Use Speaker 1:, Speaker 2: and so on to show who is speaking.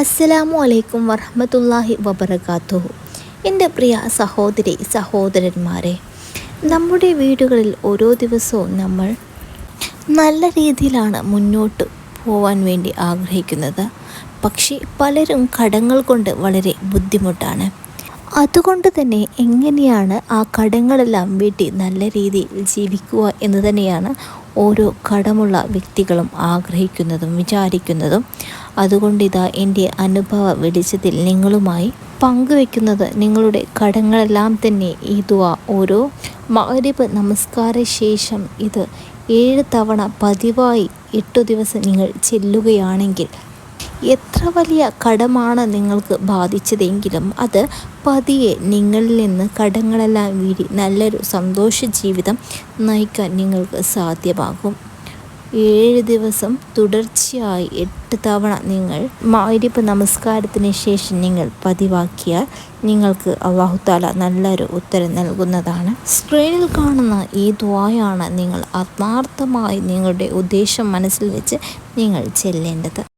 Speaker 1: അസ്സലാമു അലൈക്കും വറഹമത്തല്ലാഹി വബർക്കാത്തു എന്റെ പ്രിയ സഹോദരി സഹോദരന്മാരെ നമ്മുടെ വീടുകളിൽ ഓരോ ദിവസവും നമ്മൾ നല്ല രീതിയിലാണ് മുന്നോട്ട് പോവാൻ വേണ്ടി ആഗ്രഹിക്കുന്നത്. പക്ഷേ പലരും കടങ്ങൾ കൊണ്ട് വളരെ ബുദ്ധിമുട്ടാണ്. അതുകൊണ്ട് തന്നെ എങ്ങനെയാണ് ആ കടങ്ങളെല്ലാം വീട്ടി നല്ല രീതിയിൽ ജീവിക്കുക എന്ന് തന്നെയാണ് ഓരോ കടമുള്ള വ്യക്തികളും ആഗ്രഹിക്കുന്നതും വിചാരിക്കുന്നതും. അതുകൊണ്ടിതാ എന്റെ അനുഭവ വെളിച്ചത്തിൽ നിങ്ങളുമായി പങ്കുവെക്കുന്നത്. നിങ്ങളുടെ കടങ്ങളെല്ലാം തന്നെ ഈ ഓരോ മകരിബ് നമസ്കാര ശേഷം ഇത് ഏഴ് തവണ പതിവായി എട്ടു ദിവസം നിങ്ങൾ ചെല്ലുകയാണെങ്കിൽ എത്ര വലിയ കടമാണ് നിങ്ങൾക്ക് ബാധിച്ചതെങ്കിലും അത് പതിയെ നിങ്ങളിൽ നിന്ന് കടങ്ങളെല്ലാം വീടി നല്ലൊരു സന്തോഷ ജീവിതം നയിക്കാൻ നിങ്ങൾക്ക് സാധ്യമാകും. ഏഴ് ദിവസം തുടർച്ചയായി എട്ട് തവണ നിങ്ങൾ മാരിപ്പ് നമസ്കാരത്തിന് ശേഷം നിങ്ങൾ പതിവാക്കിയാൽ നിങ്ങൾക്ക് അള്ളാഹുത്താല നല്ലൊരു ഉത്തരം നൽകുന്നതാണ്. സ്ക്രീനിൽ കാണുന്ന ഈ ദ്വായാണ് നിങ്ങൾ ആത്മാർത്ഥമായി നിങ്ങളുടെ ഉദ്ദേശം മനസ്സിൽ വെച്ച് നിങ്ങൾ ചെല്ലേണ്ടത്.